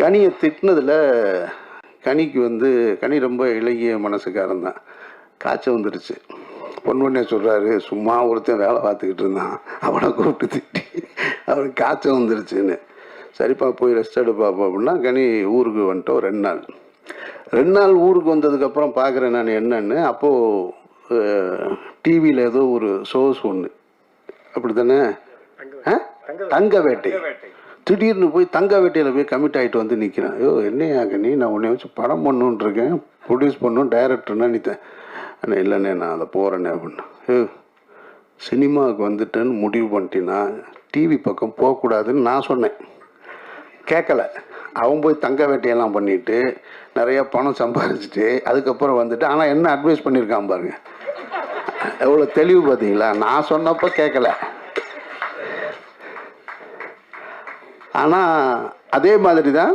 கனியை திட்டினதில் கனிக்கு வந்து கனி ரொம்ப இளகிய மனசுக்காரன் தான். காய்ச்சல் வந்துருச்சு. பொன்வண்ணே சொல்கிறாரு சும்மா ஒருத்தன் வேலை பார்த்துக்கிட்டு இருந்தான். அவனை கூப்பிட்டு திட்டி அவனுக்கு காய்ச்சல் வந்துருச்சுன்னு. சரிப்பா போய் ரெஸ்ட் எடுப்பாப்பா அப்படின்னா கனி ஊருக்கு வந்துட்டோம் ரெண்டு நாள். ரெண்டு நாள் ஊருக்கு வந்ததுக்கப்புறம் பார்க்குறேன் நான் என்னன்னு. அப்போது டிவியில் ஏதோ ஒரு ஷோஸ் ஒன்று அப்படி தானே தங்க வேட்டை. திடீர்னு போய் தங்க வேட்டையில் போய் கமிட் ஆகிட்டு வந்து நிற்கிறேன் ஐயோ என்னையா நீ நான் உன்னை வச்சு படம் பண்ணுன்ட்ருக்கேன் ப்ரொடியூஸ் பண்ணும் டைரக்டர்னா நித்தேன் அண்ணா இல்லைண்ணே நான் அதை போகிறேண்ணே அப்படின்னு. ஏ சினிமாவுக்கு வந்துட்டேன்னு முடிவு பண்ணிட்டீங்கன்னா டிவி பக்கம் போகக்கூடாதுன்னு நான் சொன்னேன். கேட்கல. அவன் போய் தங்க வேட்டையெல்லாம் பண்ணிட்டு நிறையா பணம் சம்பாதிச்சுட்டு அதுக்கப்புறம் வந்துட்டு ஆனால் என்ன அட்வைஸ் பண்ணியிருக்கான் பாருங்க. எவ்வளோ தெளிவு பார்த்தீங்களா? நான் சொன்னப்போ கேட்கல. ஆனால் அதே மாதிரி தான்